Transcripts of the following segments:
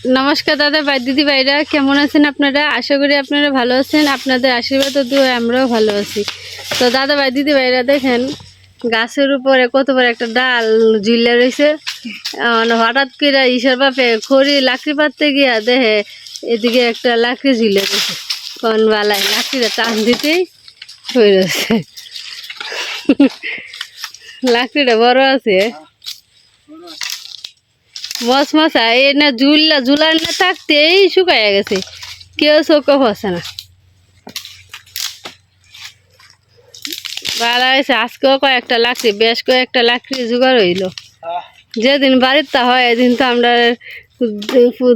নমস্কার দাদা ভাই দিদি ভাইরা কেমন আছেন আপনারা? আশা করি আপনারা ভালো আছেন। আপনাদের আশীর্বাদ ও দুয়ায় আমরাও ভালো আছি। তো দাদা ভাই দিদি ভাইরা দেখেন গাছের উপরে কত বড় একটা ডাল ঝুলে রয়েছে আহ, হঠাৎ করে ঈশ্বর বাপে খড়ি লাকড়ি পাততে গিয়া দেখে এদিকে একটা লাকড়ি ঝুলে রয়েছে কোন বেলায় লাকড়িটা টান দিতেই হয়ে রয়েছে লাকড়িটা বড় আছে। মশ মশা এ না ঝুললা ঝুলার না থাকতেই শুকাইয়া গেছে। কেউ চোখে ফসে না। ভালো হয়েছে আজকেও কয়েকটা লাকড়ি বেশ কয়েকটা লাকড়ি জোগাড় হইল। যেদিন বাড়িতে হয় এদিন তো আমরা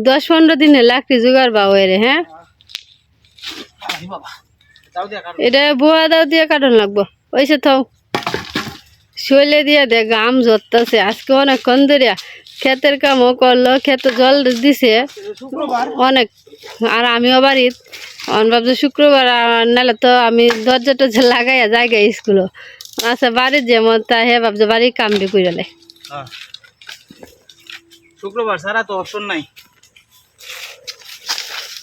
দশ পনেরো দিনে লাকড়ি জোগাড় বা হয়ে রে হ্যাঁ? এটা বুয়া দাও দিয়ে কাটন লাগবো। ওইসে থাও। শৈলে দিয়ে দে গাম জরতাছে আজকে অনেকক্ষণ ধরিয়া ক্ষেতের কামও করল ক্ষেতে জল দিছে। অনেক। আর আমিও বাড়িত অন ভাবছি শুক্রবার আর নাহলে তো আমি দরজা টরজা লাগাইয়া জায়গা স্কুলও আচ্ছা বাড়ির যেমন তা হে ভাবছে বাড়ির কাম বি কইরালে হ্যাঁ। শুক্রবার ছাড়া তো অপশন নাই।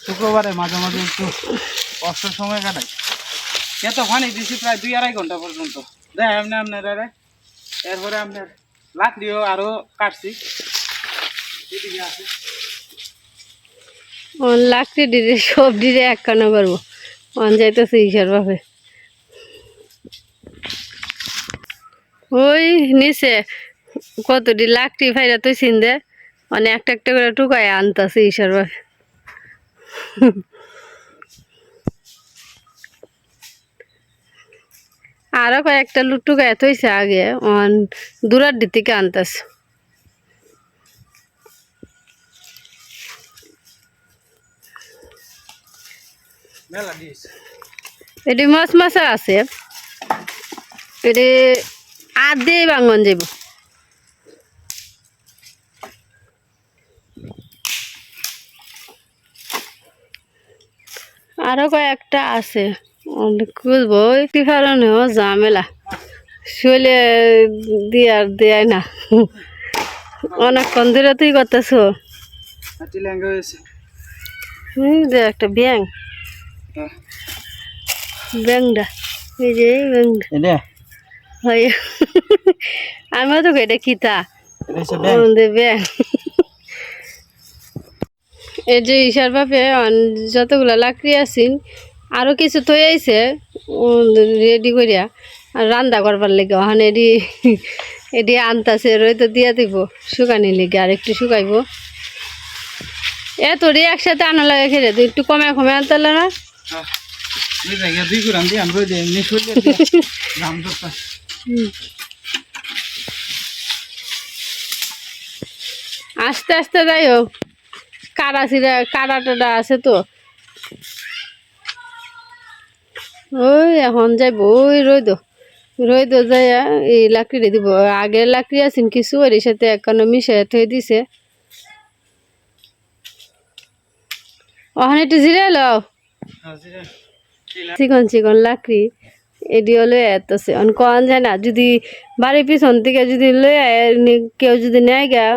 শুক্রবারে মাঝে মাঝে একটু অবসর সময় কাটাই। এত পানি দিছি প্রায় দুই আড়াই ঘণ্টা পর্যন্ত। দেখ এমনি আপনার এরপরে আপনার লাকড়িও আরও কাটছি। অন লাকড়ি ডিরে সব ডিরে একখানা করব। অন যাইতেছে ঈশ্বর ভাবে। ওই নিচে কতটি লাকড়ি ফাইরা তুই চিনদে মানে একটা একটা করে টুকায় আনতাছে ঈশ্বর আরও কয়েকটা লুটুকায় থইছে আগে অন দূরার দিকে আনতাছে। এটি মাছ মাছা আছে। এটি আর দিয়ে বাঙ্গন যাব আরও কয়েকটা আছে। খুঁজবো একটি কারণেও ঝামেলা। শৈলে দিয়ার দেয় না। অনেকক্ষণ ধরে তুই করতেছো? একটা ব্যাং। ব্যাংটা এই যে ব্যাংটা হয়। আমিও তো এটা কিতা ব্যাং এই যে ইশার বাপে অন- যতগুলা লাকড়ি আছেন আরও কিছু থই আইছে রেডি করিয়া আর রান্না করবার লেগে ওখানে এডি এডি আনতাছে রইতো দিয়া দিব শুকানি লেগে আর একটু শুকাইব। এত রে একসাথে আনা লাগে খেলে তুই একটু কমে কমে আনতে না? হ্যাঁ। করে আস্তে আস্তে যাই হোক কাড়া চিরা কাড়া টাড়া আছে তো। ওই এখন যাইব ওই রইদ রইদ যাইয়া এই লাকড়ি দিব। আগের লাকড়ি আছেন কিছু ওর সাথে একান্ন মিশাই থই দিছে। ওখানে একটু জিরে লও। চিকন চিকন লাকড়ি হলো এত আছে। অন কন যায় না যদি বাড়ির পিছন থেকে যদি নি- কেউ যদি নেয় গা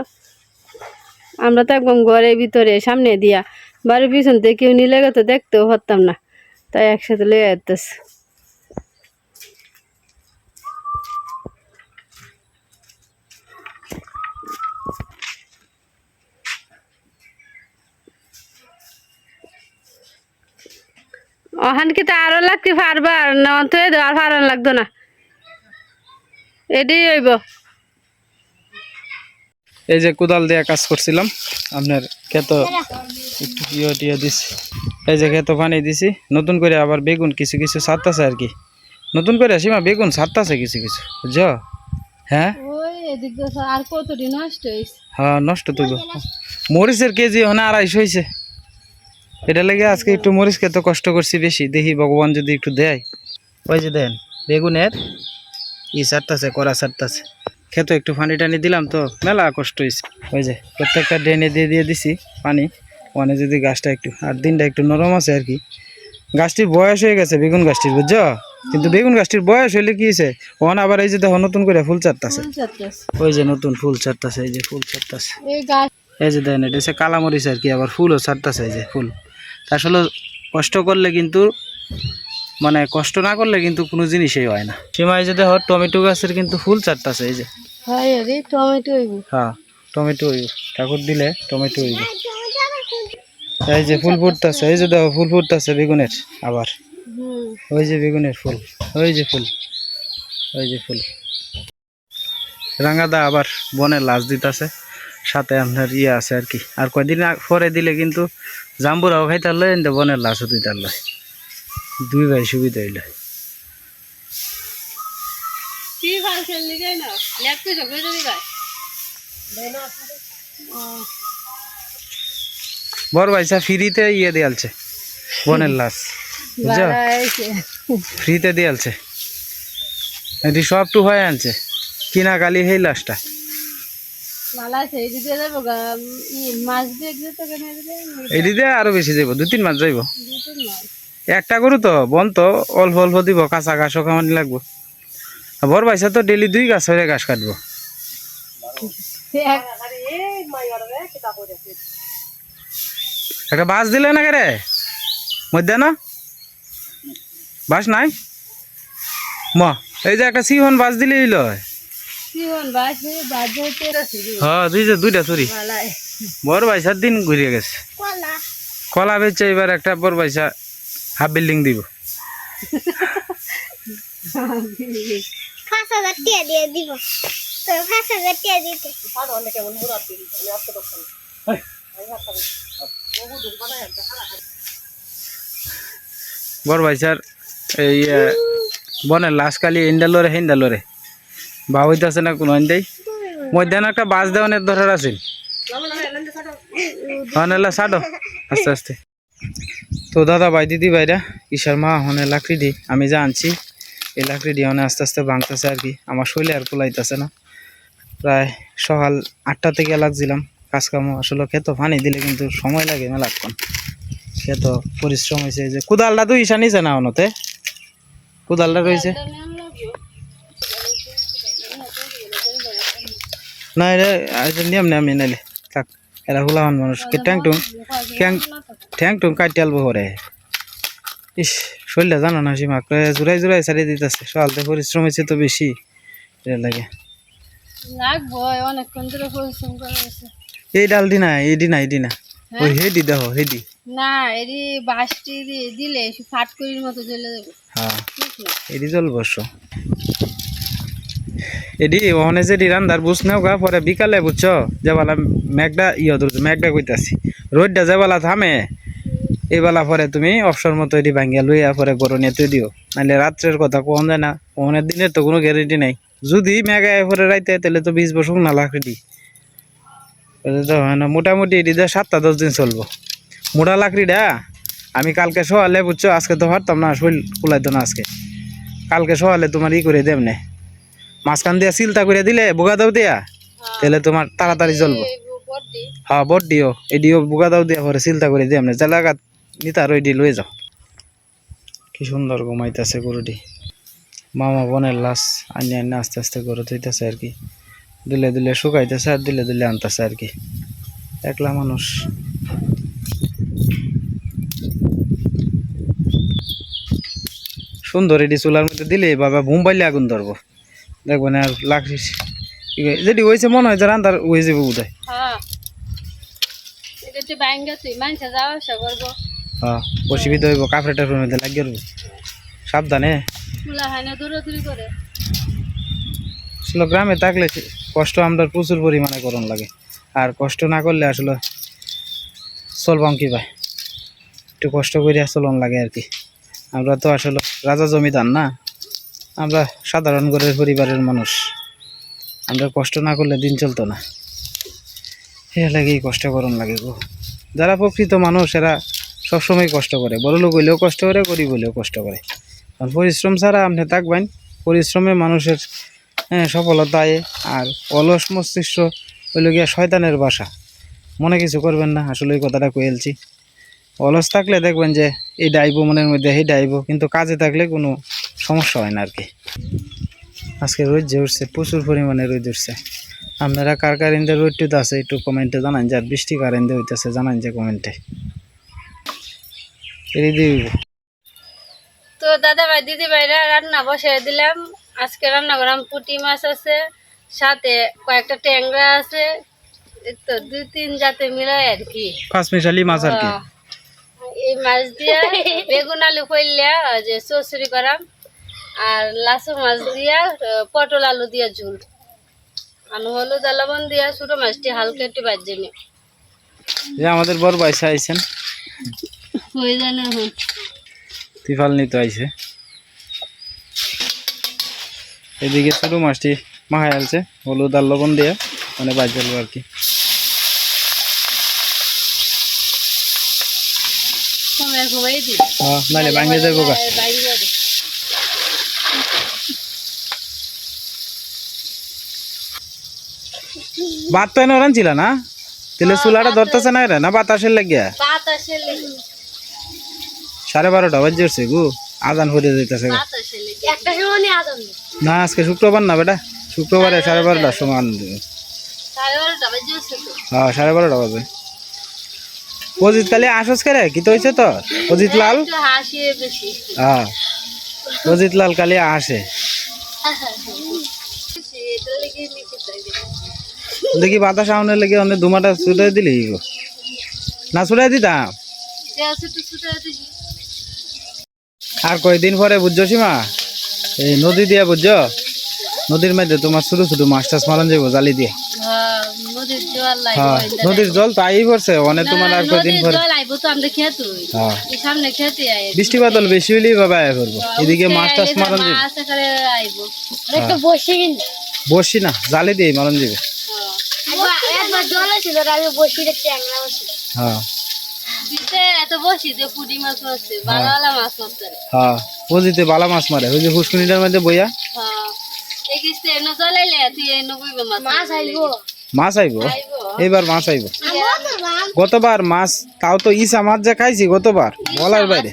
আমরা তো একদম ঘরের ভিতরে সামনে দিয়া। বাড়ির পিছন থেকে কেউ নিলে গেতো দেখতেও পারতাম না। তাই একসাথে লই আসতেছে ওখান কি তো আরও লাগতে পারবার না তো আর পারান লাগতো না। এটি হইব। এই যে কোদাল দিয়ে কাজ করছিলাম। আপনার ক্ষেত একটু ইয়ে টিয়ে দিছি। এই যে ক্ষেত পানি দিছি। নতুন করে আবার বেগুন কিছু কিছু ছাড়তাছে আর কি। নতুন করে সীমা বেগুন ছাড়তাছে কিছু কিছু। বুঝছ? হ্যাঁ? হ্যাঁ নষ্ট তো মরিচের কেজি ওখানে আড়াইশো হয়েছে এটা লেগে আজকে একটু মরিচ খেতে কষ্ট করছি বেশি। দেখি ভগবান যদি একটু দেয়। ওই যে দেন বেগুনের ই সারতাছে করা সারতাছে খেতে একটু পানি টানি দিলাম তো মেলা কষ্ট হয়েছে ওই যে প্রত্যেকটা ড্রেনে দিয়ে দিয়ে দিছি পানি ওখানে যদি গাছটা একটু আর দিনটা একটু নরম আছে আর কি। গাছটির বয়স হয়ে গেছে বেগুন গাছটির বুঝছ? কিন্তু বেগুন গাছটির বয়স হইলে কি হয়েছে ওখানে আবার এই যে দেখো নতুন করে ফুল চারতাছে ওই যে নতুন ফুল চারতাছে এই যে ফুল চারতাছে এই এই যে দেন এটা হচ্ছে কালামরিচ আর কি আবার ফুলও ছাড়তেছে এই যে ফুল। আসলে কষ্ট করলে কিন্তু মানে কষ্ট না করলে কিন্তু কোনো জিনিসই হয় না। সীমায় যে দেখো টমেটো গাছের কিন্তু ফুল চারটাছে এই যে। হয় টমেটো হইব। হ্যাঁ টমেটো হইব। ঠাকুর দিলে টমেটো হইব। এই যে ফুল ফুটতেছে এই যে দেখো ফুল ফুটতেছে বেগুনের আবার। হুম। ওই যে বেগুনের ফুল ওই যে ফুল ওই যে ফুল। রাঙাদা আবার বনে লাশ দিতেছে সাথে আপনার ইয়ে আছে আর কি। আর কয়দিন পরে দিলে কিন্তু জাম্বুরাও খাইতার লয় বনের লাশও দিতার লয়। দুই ভাই সুবিধা হইল। গাই বড় ভাইসা ফ্রিতে ইয়ে দিয়ালছে বনের লাশ বুঝছ? ফ্রিতে দিয়ালছে এটি সব টু হয়ে আনছে কিনা কালি সেই লাশটা। গা দিয়ে আরও বেশি যাইব দুই তিন মাস যাইব। দুই তিন মাছ। একটা গরু তো বন তো অল্প অল্প দিব কাঁচা ঘাসও খাওয়ানি লাগবো। বড় ভাইসা তো ডেলি দুই গাছ হয়ে ঘাস কাটবো। একটা বাস দিলে না রে মধ্যে না? বাস নাই? ম এই যে একটা সিহন বাস দিলে হইল। হ্যাঁ দুই যে দুইটা চুরি বড় দিন ঘুরিয়ে গেছে। কলা। বেচে এবার একটা বড় ভাইসা হাফ বিল্ডিং দিব। পাঁচ হাজার টিয়া দিয়ে দিব। তো পাঁচ হাজার টিয়া দিতে। বড় ভাইসার এই আহ, বনের লাশ কালি ইন্ডালোরে হিন্দালোরে বা হইতাছে না কোনো ইন্দাই মধ্যাহ্ন একটা বাস দেওয়ানের দরকার আছিল। হনেলা সাডো আস্তে আস্তে। তো দাদা ভাই, দিদি ভাইরা, ঈশার মা হনে লাকড়ি দি, আমি যা আনছি, এই লাকড়ি দিয়ে হনে আস্তে আস্তে ভাঙতেছে আর কি। আমার শৈলে আর কুলাইতেছে না। প্রায় সকাল আটটা থেকে লাগছিলাম কাজ কামও আসলে খেতো পানি দিলে কিন্তু সময় লাগে মেলাক্ষণ খেতো পরিশ্রম হয়েছে যে, কুদালটা তো ঈশা নিছে না অনতে? কুদালটা রয়েছে না, এটা নিয়ম নেই আমি নাইলে। থাক। এরা হুলাহান মানুষ। কে ট্যাং টুং? ট্যাং ঠ্যাং টুং কাটি আলবো হরে ইস শরীরটা জানো না সীমা জোড়াই জোড়াই ছাড়িয়ে দিতেছে। সকালতে পরিশ্রম হয়েছে তো বেশি এটা লাগে। অনেকক্ষণ ধরে পরিশ্রম করা হয়েছে এই ডাল দি না এই দি না এই দি না। ওই হেডি দেখো হেডি। না এটি বাসটি দিলে ফাট করির মতো জ্বলে যাবে। হ্যাঁ এডি জল বসো। এডি, ওখানে যে রান্দার বুঝ নাও গা, পরে বিকালে বুঝছ যেবেলা মেঘটা ইয়ে ধরছো মেঘটা কইতাছি। রোদটা যেবেলা থামে এইবেলা পরে তুমি অপসর মতো এটি ভাঙ্গিয়া লইয়া পরে গরু নিয়ে তুই দিও। নাহলে রাত্রের কথা কোন যায় না, ওখানের দিনের তো কোনো গ্যারেন্টি নাই। যদি মেঘা পরে রাইতে তাহলে তো বিশ বছর না লাখ রেডি মোটামুটি এটি দিয়ে সাতটা দশ দিন চলবো। মোটা লাকড়িটা আমি কালকে সকালে বুঝছ, আজকে তো পারতাম না, শরীর কুলাইতো না আজকে। কালকে সকালে তোমার ই করে দেব নে মাঝখান দিয়া চিলতা করে দিলে বোগা দাও দিয়া? তাহলে তোমার তাড়াতাড়ি জ্বলবো হ্যাঁ বট দিও। এডিও বোগা দাও দিয়া পরে চিলতা করে দেব নে জালাগা নিতা রই দি লয়ে যাও। কি সুন্দর ঘুমাইতেছে গরুটি। মামা বোনের লাশ আনি আনি আস্তে আস্তে গরু থইতেছে আর কি। দিলে দিলে শুকাইতেছে আর দিলে দিলে আনতেছে আর কি। একলা মানুষ। সুন্দর এটি চুলার মধ্যে দিলে বাবা বুম পাইলে আগুন ধরবো। দেখব না আর লাকড়ি যেটি হয়েছে মনে হয় যে রান্তার হয়ে যাবে বোধহয়। হ্যাঁ। হ্যাঁ হইব কাপড়ে টাপড়ের মধ্যে লাগিয়ে রবো সাবধানে। হয় আসলে গ্রামে থাকলে কষ্ট আমরা প্রচুর পরিমাণে করণ লাগে। আর কষ্ট না করলে আসলে চলবাম কি ভাই? একটু কষ্ট করে চলন লাগে আর কি। আমরা তো আসলে রাজা জমিদার না। আমরা সাধারণ ঘরের পরিবারের মানুষ। আমরা কষ্ট না করলে দিন চলতো না। এ লাগেই কষ্ট করণ লাগে গো। যারা প্রকৃত মানুষ, এরা সবসময় কষ্ট করে। বড় লোক হইলেও কষ্ট করে, গরিব হইলেও কষ্ট করে। আর পরিশ্রম ছাড়া আপনি থাকবেন। পরিশ্রমে মানুষের হ্যাঁ সফলতা আয়ে আর অলস মস্তিষ্ক হইল গিয়া শয়তানের বাসা। মনে কিছু করবেন না, আসলে এই কথাটা কয়েলছি অলস থাকলে দেখবেন যে, এই ডাইব মনের মধ্যে, এই ডাইব। কিন্তু কাজে থাকলে কোনো সমস্যা হয় না আর কি। আজকে রোদ যে উঠছে প্রচুর পরিমাণে রোদ উঠছে। আপনারা কার কার ইন্দে রোডটুত আছে একটু কমেন্টে জানান যে আর বৃষ্টি কার ইন্দে হইতেছে জানান যে কমেন্টে তো দাদা ভাই দিদি ভাইরা রান্না বসাই দিলাম। আজকে রান্না করলাম পুঁটি মাছ আছে সাথে কয়েকটা ট্যাংরা আছে তো দুই তিন জাতে মিলাই আর কি। পাঁচ মিশালি মাছ আর কি। এই মাছ দিয়া বেগুন আলু কইলা যে চচড়ি করাম। আর লাসু মাছ দিয়া পটল আলু দিয়া ঝুল। আলু হলুদ লবণ দিয়া ছোটো মাছটি হালকা একটু বাজিয়ে নি। যে আমাদের বড় পয়সা আইছেন। হয়ে যায় না এখন তিফাল নিতে আইছে। এদিকে ছোট মাছটি মাহাই আলছে হলুদ আর লবণ দিয়ে মানে বাজাল আর কি। হ্যাঁ নাহলে ভাঙে যাব গা বাইরে যাবে ভাত তো এনে রানছিল না? তেলে চুলাটা ধরতেছে না এরা না বাতাসের লাগিয়া? লেগে সাড়ে বারোটা বাজে উঠছে গু আজান হয়ে যেতেছে না আজকে শুক্রবার না বেটা শুক্রবারে সাড়ে বারোটার সময় আনন্দ দেবে। সাড়ে বারোটা বাজে হ্যাঁ সাড়ে বারোটা বাজে। অজিত কালি আসস করে? কি তো হয়েছে তো অজিত লাল? হ্যাঁ। অজিত লাল কালি আসে। দেখি বাতাস আউনের লেগে অনেক দুমাটা ছুটে দিলি? না ছুটে দিতাম আর কয়দিন পরে বুঝছ সীমা? এই নদী দিয়া বুঝছ? নদীর মধ্যে তোমার ছোট ছোট মাছ টাছ মারন যাব জালি দিয়ে। হ্যাঁ নদীর জল হ্যাঁ লাগবে নদীর জল তো আই পড়ছে অনেক তোমার আর কয়দিন নদীর পরে হ্যাঁ। এই সামনে খেতে আই বৃষ্টি বাদল বেশি হইলেই বাবা আয় করব। এদিকে মাছ টাছ মারন যাবে বসে না জালি দিয়ে মারন যাবে ছিল আমি বসি দেখতে ট্যাংরা বসি। হ্যাঁ। হ্যাঁ। ওজিতে বালা মাছ মারে ওই যে মধ্যে বইয়া। হ্যাঁ মাছ মাছ আইবো। মাছ আইবো? আইবো। এইবার মাছ আইবো। গতবার মাছ তাও তো ইসা মাছ যা খাইছি গতবার বলার বাইরে।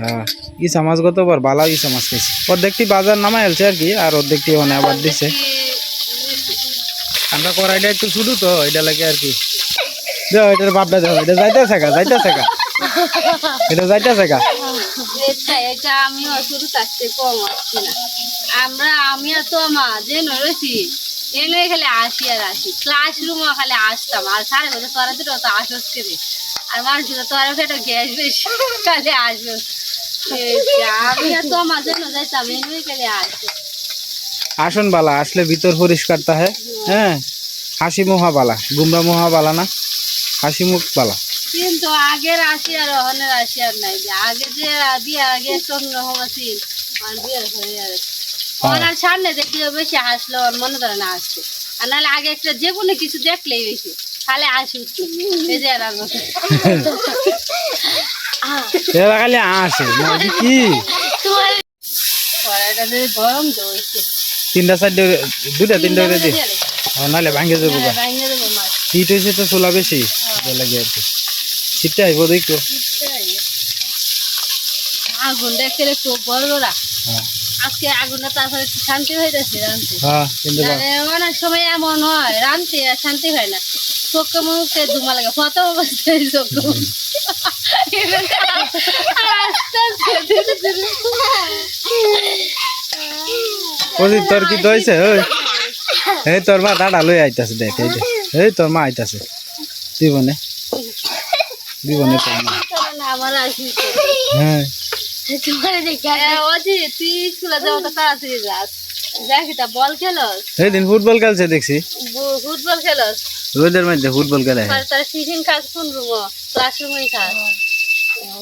হ্যাঁ ইসা মাছ গতবার বালা ইসা মাছ খাইছি। অর্ধেকটি বাজার নামাই আলছে আর কি আর অর্ধেকটি মানে আবার দিছে। আমরা কড়াইটা একটু শুধু তো, এটা লাগে আর কি। এটার বাপটা দেও এটা যাইতেছে গা যাইতেছে গা। এটা না। আমরা, আমি খালি আসি আর আসি। খালি আসতাম, আর তোরা তো আর মানুষ তো খালি আসব আমি তো যাইতাম খালি আসন বালা আসলে ভিতর পরিষ্কার তাহে হ্যাঁ? হাসি মুহা বালা গুমরা মুহা বালা না? হাসি মুখ বালা। কিন্তু আগের আসি আর অহনের আসি আর নাই। আগে যে বিয়ার আগে অন্যরকম আছিল আর বিয়ার হয়ে আর ওনার সামনে দেখলে বেশি হাসলো ওর মনে ধরে না আসছে আর নাহলে আগে একটা যে কোনো কিছু দেখলেই বেশি। খালি আসি উঠতো এই যে আর খালি আসে নাকি কি? কড়াইটা গরম তো তিনটা চারটে দুটা তিনটা করে দি নাহলে ভাঙে যাব হিট হয়েছে তো চোলা বেশি লাগে আর কি শীতটা আইব দেখো বড় বড় আজকে আগুনটা তারপরে শান্তি হয়ে যাচ্ছে হ্যাঁ বা- অনেক সময় এমন হয়। রাঁধতে আর শান্তি হয় না। চোখে মুখে ধুমা লাগে। প্রথম অবস্থায় চোখে মুখ। ওই তোর কি দইছে? ওই। এই তোর মা দাঁড়া লই আইতাছে দেখ এই দেখ। এই তোর মা আইতাছে। দিবনে। দিবনে তোর মা। আমার হ্যাঁ ফুটবল খেলছে দেখছি। ফুটবল খেলস রোদের মধ্যে ফুটবল খেলে টিফিন খাস কোন রুম ক্লাসরুমেই খাস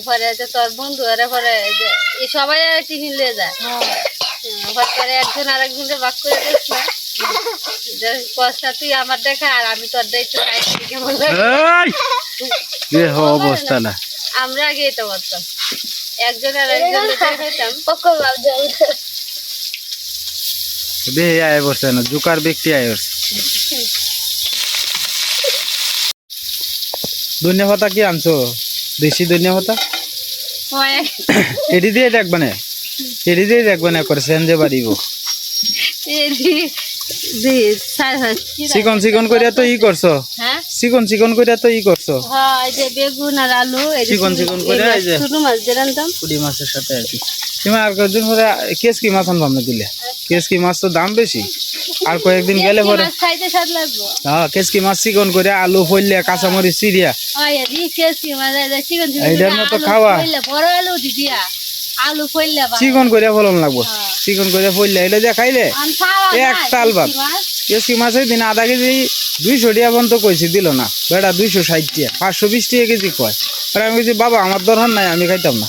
পরে যে তোর বন্ধু পরে সবাই টিফিন লিয়ে যায়। হুম, করে একজন আর একজনকে ভাগ করে দিস না কষ্ট তুই আমার দেখা আর আমি তোর দায়িত্ব কেমন লাগে? এই এ হ অবস্থা না। আমরা আগে এটা করতাম একজন আর একজন দেখাইতাম পকর বাপ জল আয় বসে না জুকার ব্যক্তি আয় ধনিয়া পাতা কি আনছো? দেশি ধনিয়া পাতা কয়েক এটি দিয়ে দেখবে দিয়ে দেখবে না করে সেঞ্জে বাড়িব। চিকন চিকন করিয়া তো ই করছ। হ্যাঁ? চিকন চিকন করিয়া তো ই করছ। হ্যাঁ এই যে বেগুন আর আলু চিকন চিকন করে এই যে। ছোট মাছ যে রান্তাম। পুঁটি মাছের সাথে আর কি। তুমি আর কয়েকদিন পরে কেসকি মাছ আনবাম না দিলে? কেসকি মাছ তো দাম বেশি। আর কয়েকদিন গেলে পরে হ্যাঁ কেসকি মাছ চিকন করে আলু ফইলে কাঁচামরিচ চিরিয়া ওই দি এই যে চিকন চিকন এইটার মতো খাওয়া। আলু দি দিয়া আলু ফইলে বা চিকন করে ফলন লাগবো। হ্যাঁ। চিকন করে ফইলে এলে যে খাইলে এক তাল ভাত। কেসি মাছের দিন আধা কেজি দুইশো টিয়া পর্যন্ত কইছি দিল না। বেটা দুইশো ষাট টিয়া পাঁচশো বিশ টাকা কেজি কয়। আর আমি বাবা আমার দরকার নাই আমি খাইতাম না।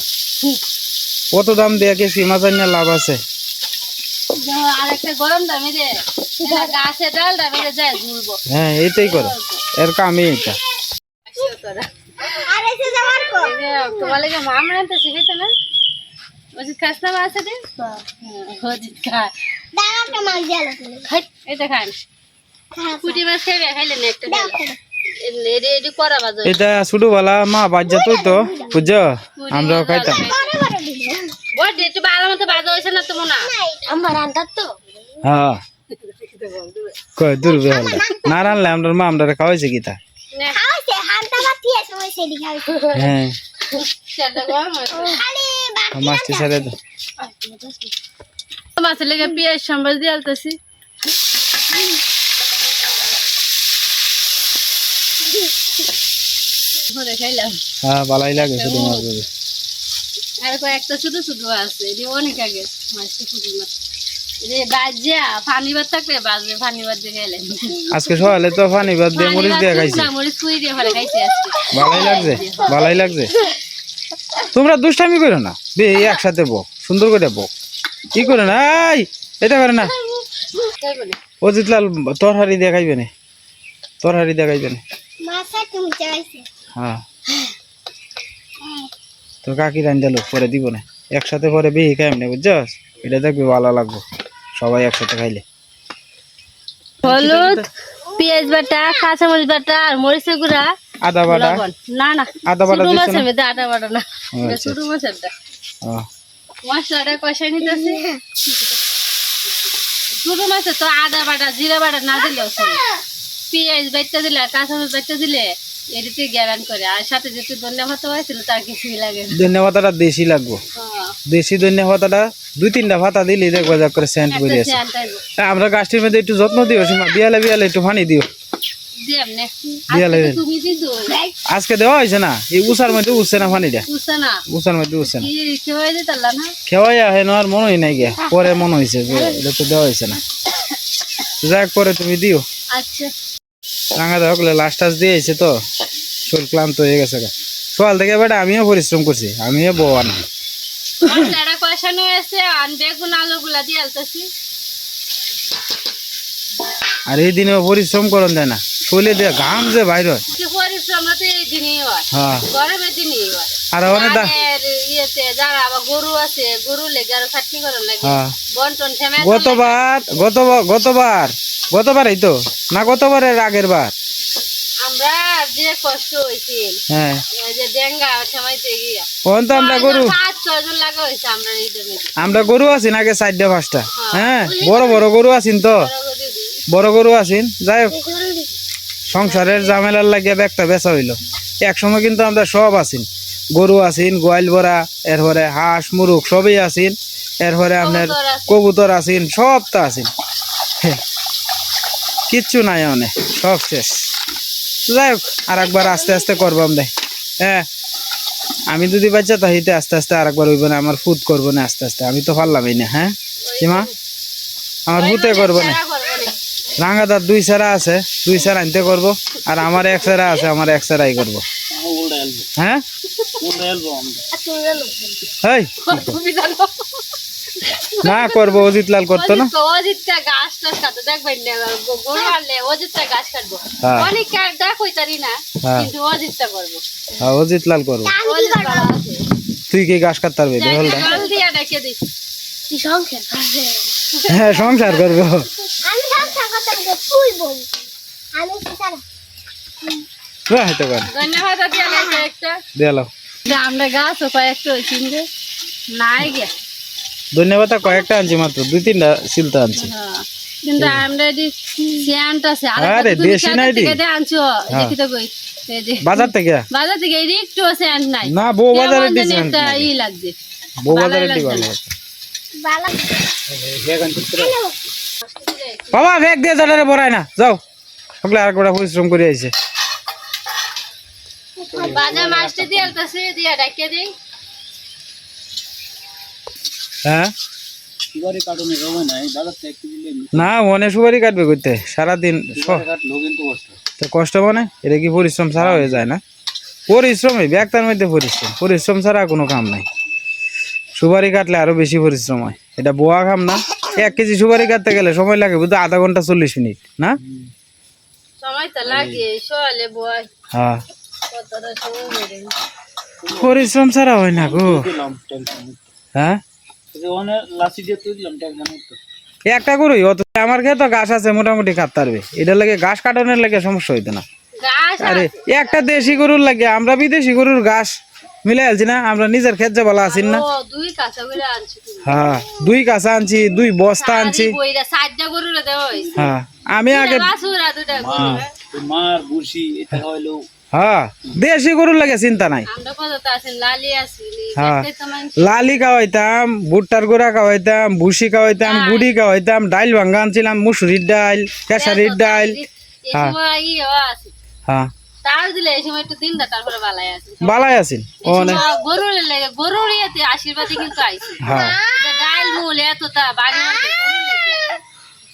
কত দাম দিয়ে কেসি মাছ আনিয়ে লাভ আছে। এটা হ্যাঁ এইটাই করে। এর কামই এটা। তোমার লাগে মাম রান্তে শিখেছে না? ওজিত খাস না মাছ খা দাঁড়াটা মাছ দিয়ে এটা খান। পুঁটি মাছ খাইবে খাইলে না একটা খাইলে। এডি এডি করা বাজো এটা ছোটবেলা মা বাজ্যা তুই তো বুঝছ? আমরাও খাইতাম। বড় বড় দিল বড় একটু ভালো মতো বাজা হয়েছে না তো আমার রান্তার তো। হ্যাঁ। কয় দূর না রানলে আমরা মা আমরা খাওয়াইছে কি তা? নে, খাওয়াইছে হালকা ভাত দিয়ে সময় সেদি খাওয়াইছে। হ্যাঁ। মাছটি ছেড়ে মাছের লেগে পেঁয়াজ সম্বাস দিয়ে আলতেছি। হ্যাঁ ভালোই লাগে ছোট মাছ ধরে। আর কয়েকটা ছোট ছোট আছে এটি অনেক আগে। মাছটা মাছ আজকে সকালে তো পানি ভাত দিয়ে মরিচ দিয়ে খাইছি ভালোই লাগছে ভালোই লাগছে। তোমরা দুষ্টামি করো না। বে একসাথে বক সুন্দর করে বক। কি করে না? এই এটা করে না। বলে অজিতলাল তরহারি দিয়ে খাইবে না। তরহারি দিয়ে খাইবে না তুমি চাইছে হ্যাঁ। তোর কাকি রান দিল পরে দিব না। একসাথে পরে বেহি খাইম না বুঝছস? এটা দেখবি ভালো লাগবো। সবাই একসাথে খাইলে। হলুদ পেঁয়াজ বাটা কাঁচামরিচ বাটা আর মরিচের গুঁড়া। আদা বাটা? না না আদা বাটা মাছের মধ্যে আটা বাটা না। এটা আচ্ছা, মাছেরটা মশলাটা কষাই নিতেছি। মাছে তো আদা বাটা জিরা বাটা না দিলেও চলে। পেঁয়াজ বাইটটা দিলে আর বাইটটা দিলে এটিতে গ্যারান করে। আর সাথে ধনিয়া ভাত হয়েছিল তার কিছুই লাগে না। ধনিয়া পাতাটা দেশি লাগবো। হ্যাঁ, দেশি ধনিয়া পাতাটা দুই তিনটা পাতা দিলে দেখব যা করে সেন্ট টাইপ আমরা গাছটির মধ্যে একটু যত্ন দিও সীমা বিয়ালে বিয়ালে একটু পানি দিও। আজকে দেওয়া হয়েছে না? এই উষার মধ্যে উঠছে না পানিটা? উষার মধ্যে উঠছে না। খেওয়াই আহে না? আর মনে হয় নাই গিয়া পরে মনে হয়েছে যে এটা তো দেওয়া হয়েছে না। যাক পরে তুমি দিও। রাঙা দেওয়া করলে লাস্ট টাস দিয়ে আইছে তো। শরীর ক্লান্ত হয়ে গেছে। সকাল থেকে বেটা আমিও পরিশ্রম করছি। আমিও বউ না আর এই দিনেও পরিশ্রম করন দেয় না। শরীরে দিয়ে ঘাম যে বাইর হয়। হয় আর অনেক আছে গতবার গতবার গতবার গতবার এই তো না গতবারের আগের বার? আমরা যে কষ্ট হয়েছিল হ্যাঁ। যে ডেঙ্গা ঠেমাইতে গিয়া। তখন তো আমরা গরু পাঁচ ছয় জন লাগা হয়েছে আমরা এই আমরা গরু আছি নাকি চারটা পাঁচটা হ্যাঁ। বড় বড় গরু আছিন তো। বড় গরু আছিন যাই হোক। সংসারের ঝামেলার লাগিয়ে একটা বেচা হইল। এক সময় কিন্তু আমরা সব আছিন। গরু আছিন গোয়াল ভরা এরপরে হাঁস মুরুখ সবই আছিন। এরপরে আপনার কবুতর আছিন। সব তো আছিন। কিচ্ছু নাই অনেক সব শেষ। যাই হোক আর একবার আস্তে আস্তে করবাম দেখ হ্যাঁ। আমি যদি বাচ্চা তাহিতে আস্তে আস্তে আর একবার হইব না আমার ফুড করব না আস্তে আস্তে। আমি তো পারলামই না হ্যাঁ? সীমা? আমার ফুটে করব না। রাঙাদার দুই সেরা আছে দুই সেরা আনতে করব আর আমার এক সেরা আছে আমার এক সেরাই করব। হ্যাঁ? না করব অজিত লাল করতো না? অজিতটা গাছ টাছ কাটতো দেখবেন না, গ- গরু আনলে অজিতটা গাছ কাটবো। হ্যাঁ। হ্যাঁ। কিন্তু অজিতটা করব। হ্যাঁ অজিত লাল করব। তুই কি গাছ কাটতে পারবি? হ্যাঁ সংসার করব। ধন্যবাদ দিয়া লাগছে একটা। দিয়ালো যে আমরা গাছও কয়েকটা আনছি মাত্র। দুই তিনটা সিলতে আনছি। হ্যাঁ কিন্তু আমরা এটি স্যান্ট আছে আরে, দেশি নাই দি। থেকে আনছো। হ্যাঁ। দেখি তো কই। বাজার থেকে? বাজার থেকে একটু স্যান্ট নাই। না বউ বাজারে কেমন একটা ই বউ বাজারে। ভালো বাবা ব্যাগ দিয়ে জলের ভরায় না। যাও। সকলে আর কটা পরিশ্রম করে আইছে। হ্যাঁ? না মনে সুপারি কাটবে করতে সারাদিন তো কষ্ট মানে? এটা কি পরিশ্রম ছাড়া হয়ে যায় না? পরিশ্রমই ব্যাগটার মধ্যে পরিশ্রম। পরিশ্রম ছাড়া কোনো কাম নাই। সুপারি কাটলে আরও বেশি পরিশ্রম হয়। এটা বোয়া খাম না এক কেজি সুপারি কাটতে গেলে সময় লাগে বুঝতে আধা ঘণ্টা চল্লিশ মিনিট না? হ্যাঁ। পরিশ্রম ছাড়া হয় না গো। হ্যাঁ? একটা করুই অত আমার খেয়ে তো ঘাস আছে মোটামুটি কাটতে পারবে। এটা লাগে গাছ কাটানোর লাগে সমস্যা হইতো না। আরে একটা দেশি গরুর লাগে আমরা বিদেশি গরুর ঘাস মিলে আলছি না আমরা নিজের খেত যে বলা আছি না। ও দুই কাঁচা আনছি হ্যাঁ দুই কাঁচা আনছি দুই বস্তা আনছি। দেওয়া হয়েছে হ্যাঁ আমি আগে বাসুরা দুটা গরু। হ্যাঁ দেশি গরুর লাগে চিন্তা নাই। আমরা কত আছেন লালি আছি হ্যাঁ। লালি খাওয়াইতাম ভুট্টার গোড়া খাওয়াইতাম ভুসি খাওয়াইতাম গুড়ি খাওয়াইতাম ডাইল ভাঙ্গা আনছিলাম মুসুরির ডাইল খেসারির ডাইল। আছে। হ্যাঁ। তার দিলে এই সময় একটু দিন দা তারপরে বালাই আছে বালাই আছিল ও না গরুর লেগে গরুর আশীর্বাদে কিন্তু আইছে হ্যাঁ। এটা মূল এত তা বাগে।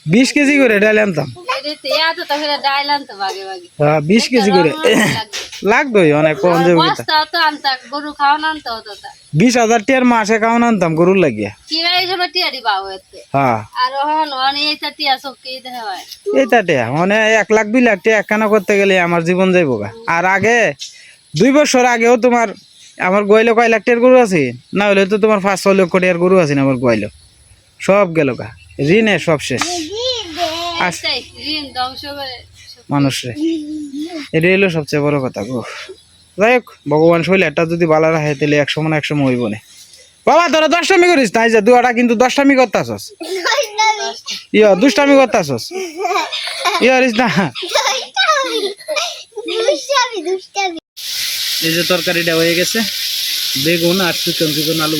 বিশ কেজি করে ডাইল আনতাম। হ্যাঁ বিশ কেজি করে। লাগতোই অনেক কম যে বস্তা তো আনতা গরু খাওয়ান আনতো হতো তা। বিশ হাজার টিয়ার মাসে খাওয়ান আনতাম গরুর লাগিয়া টিয়ারি হ্যাঁ। এইটা টিয়া মানে এক লাখ দুই লাখ টাকা একখানা করতে গেলে আমার জীবন যাইব গা। আর আগে দুই বছর আগেও তোমার আমার গোয়াইলো কয় লাখ টাকার গরু আছে? না হলে তো তোমার পাঁচ ছয় লক্ষ টাকার গরু আছে না আমার গোয়াইলো। সব গেল গা। ঋণে সব শেষ। তাই মানুষরে এটা হলো সবচেয়ে বড় কথা গো। যাই হোক ভগবান শৈলারটা যদি ভালো রাখে তাহলে এক সময় না এক সময় হইব না। বাবা তোরা দশটামি করিস? নাই যে দুয়াটা কিন্তু দশটামি করতাছস। ইয়া দুষ্টামি করতাছস। ইয়া হরিস না। এই যে তরকারিটা হয়ে গেছে। বেগুন আর চিকন চিকন আলু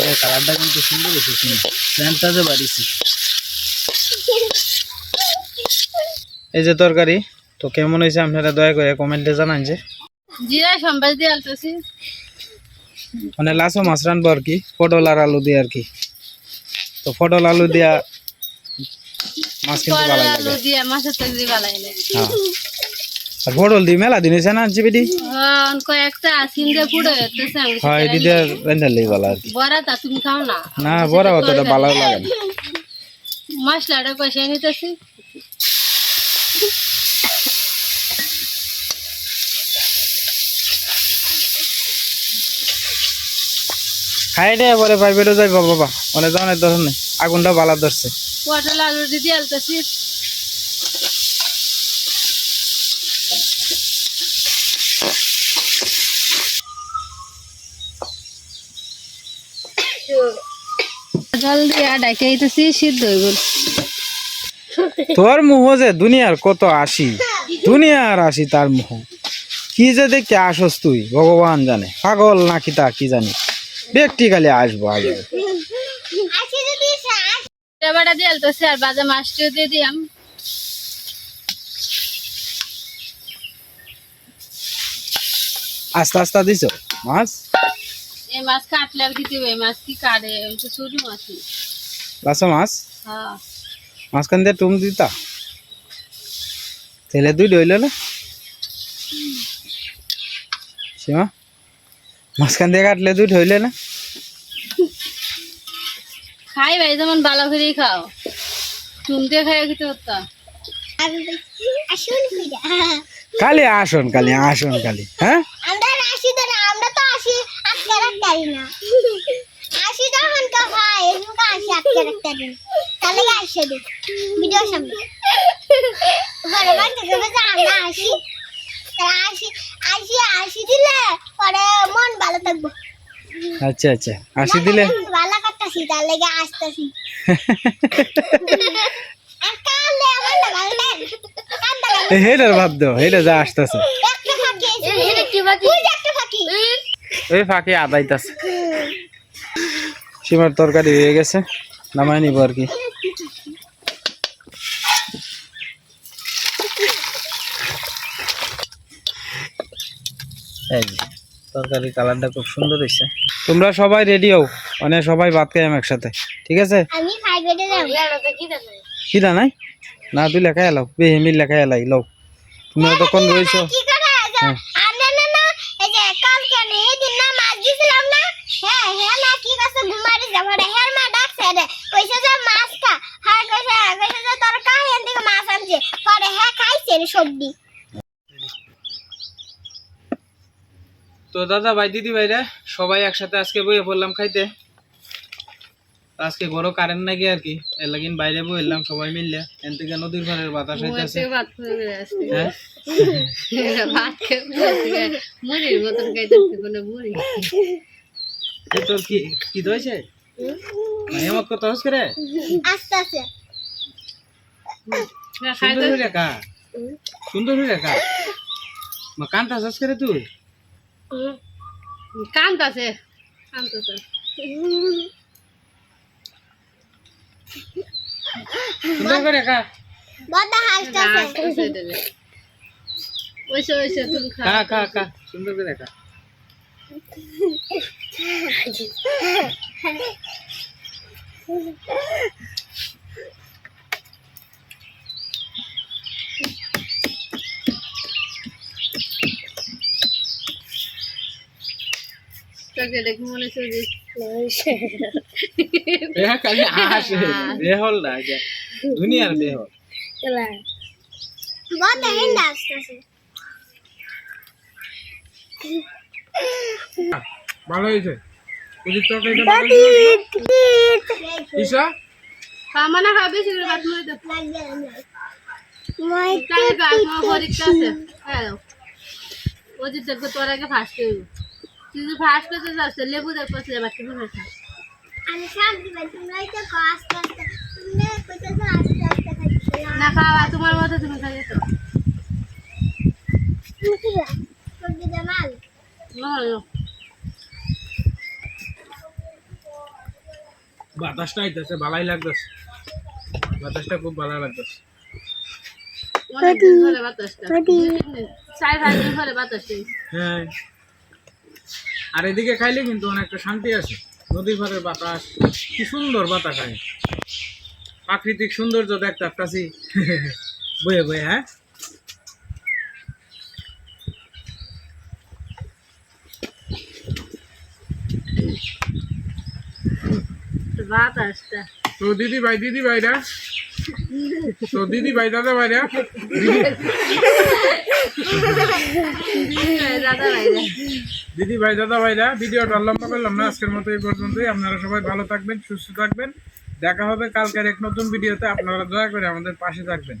করলে কালারটা কিন্তু সুন্দর এসেছে প্যান্টটা যে বাড়িছে এই যে তরকারি তো কেমন হয়েছে আপনারা দয়া করে কমেন্টে জানান যে। জিরা সম্বাস দিয়ে আলতেছি। মানে লাসো মাছ রানবো আর কি পটল আর আলু দিয়ে আর কি। তো পটল আলু দিয়া মাছ কিন্তু ভালো লাগে। আলু দিয়ে মাছের তরকারি বালাই লাগে। হ্যাঁ। পটল দিয়ে মেলা দিন হয়েছে না আনছি বেটি? হ্যাঁ দিয়ে রান্ধালেই ভালো আর কি। বড়া তা তুমি খাও না। না বড় অতটা ভালো লাগে না। মশলাটা কষিয়ে নিতেছি। খাই দে পরে প্রাইভেটও যাই বাবা মানে আগুনটা বালা ধরছে। পটল আলু আলতেছি। আইতেছি সিদ্ধ তোর মুহ যে দুনিয়ার কত আসি দুনিয়ার আসি তার মুহ। কি যে দেখে আসস তুই ভগবান জানে। পাগল নাকি তা কি জানি। দেখটি খালি আসব আগে আসি যদি আস বাটা দিয়ে আলতেছি আর বাজা মাছটিও দিয়ে দিলাম আস্তে আস্তে দিছ মাছ? এই মাছ কাটলে আর এই মাছ কি কাটে? ছোট মাছ। লাসো মাছ? হ্যাঁ। মাঝখান দিয়ে টুম দিতা? তেলে দুই ডইল না? সীমা মাঝখান দিয়ে কাটলে দুই হইলে না? খাই ভাই যেমন ভালো করেই খাও। চুন দিয়ে খাই খেতে হতাম আসুন কইরা খালি আসন খালি হ্যাঁ? আমরা আসি তো আমরা তো আসি রাখতে না। কা ভাই আটকে রাখতে পারি তাহলে আসে ভিডিও সামনে। ঘরে বাড়িতে যাবে যে আমরা আসি। আসি আসি আসি দিলে পরে মন ভালো থাকব। আচ্ছা আচ্ছা। আসি দিলে? ভালো তার লেগে আসতেছি। হেটার ভাব দাও হেটা যা আসতেছে। ফাঁকে আদাইতাছে। সীমার তরকারি হয়ে গেছে নামাই নিব আর কি। তরকারির কালারটা খুব সুন্দর হয়েছে। তোমরা সবাই রেডি হও মানে সবাই ভাত খাই একসাথে ঠিক আছে? আমি ফাইভেটে নাই? না তুই লেখাই এলাও বেহে মিল লেখাই এলাই লও। তুমি তখন রয়েছো কি হ্যাঁ। হ্যাঁ হ্যাঁ না কি কাছে ঘুমারি যাব রে। হ্যাঁ মা ডাকছে রে। কইছে যে মাছ খা। হ্যাঁ কইছে কইছে যে থেকে মাছ আনছে। পরে হ্যাঁ খাইছে রে সবজি তো দাদা ভাই দিদি ভাইরা সবাই একসাথে আজকে বইয়ে পড়লাম খাইতে। আজকে বড় কারেন্ট নাকি আর কি। এর লাগিন বাইরে বইলাম সবাই মিললে। এন থেকে নদীর ঘরের বাতাস হইতেছে। ভাত খেয়ে হ্যাঁ? মতন খাইতেছে কোনো মুড়ি। তোর কি কি হয়েছে এমত কত হস করে? আস্তে আস্তে। সুন্দর হয়ে কা সুন্দর হয়ে কা মা কান্তা হস করে তুই? কান্তাছে। কান্তাছে। সুন্দর করে কা বড় হাসতেছে। ওইসে ওইসে তুমি খা। কা কা কা সুন্দর করে কা তোকে দেখে মনে হচ্ছে যে এ খালি আসে বেহল না যে। দুনিয়ার বেহল। বড় হিন্দা আসতেছে। ভালো হয়েছে? পুলিশ তরকারিটা ভালো ঈশা? খামা খাবে সেগুলো ভাত মুড়ি দাও। লাগবে না মই তাহলে তো আসমা পরীক্ষা আছে। হ্যাঁ ও যে দেখব তোর আগে ফার্স্ট হইব তুই যদি ফার্স্ট করতে লেবু দেখব সে বাচ্চা ফুল আমি সব দিবে তোমরাই তো কো আস্তে আস্তে তোমরা কইতেছো আস্তে আস্তে খাইছো না। খাওয়া তোমার মতো তুমি খাই তো জামাল বাতাসটা আইতেছে ভালাই লাগতেছে। বাতাসটা খুব ভালো লাগতেছে। হ্যাঁ। আর এদিকে খাইলে কিন্তু অনেকটা শান্তি আছে। নদীর পাড়ের বাতাস কি সুন্দর বাতাস হয়। প্রাকৃতিক সৌন্দর্য দেখতে পাচ্ছি বয়ে বয়ে হ্যাঁ? তো দিদি ভাই, দিদি ভাইরা তো দিদি ভাই, দাদা ভাইরা দাদা ভাই, দাদা ভাইরা ভিডিওটা লম্বা করলাম না, আজকের মতো এই পর্যন্তই। আপনারা সবাই ভালো থাকবেন, সুস্থ থাকবেন। দেখা হবে কালকের এক নতুন ভিডিওতে। আপনারা দয়া করে আমাদের পাশে থাকবেন।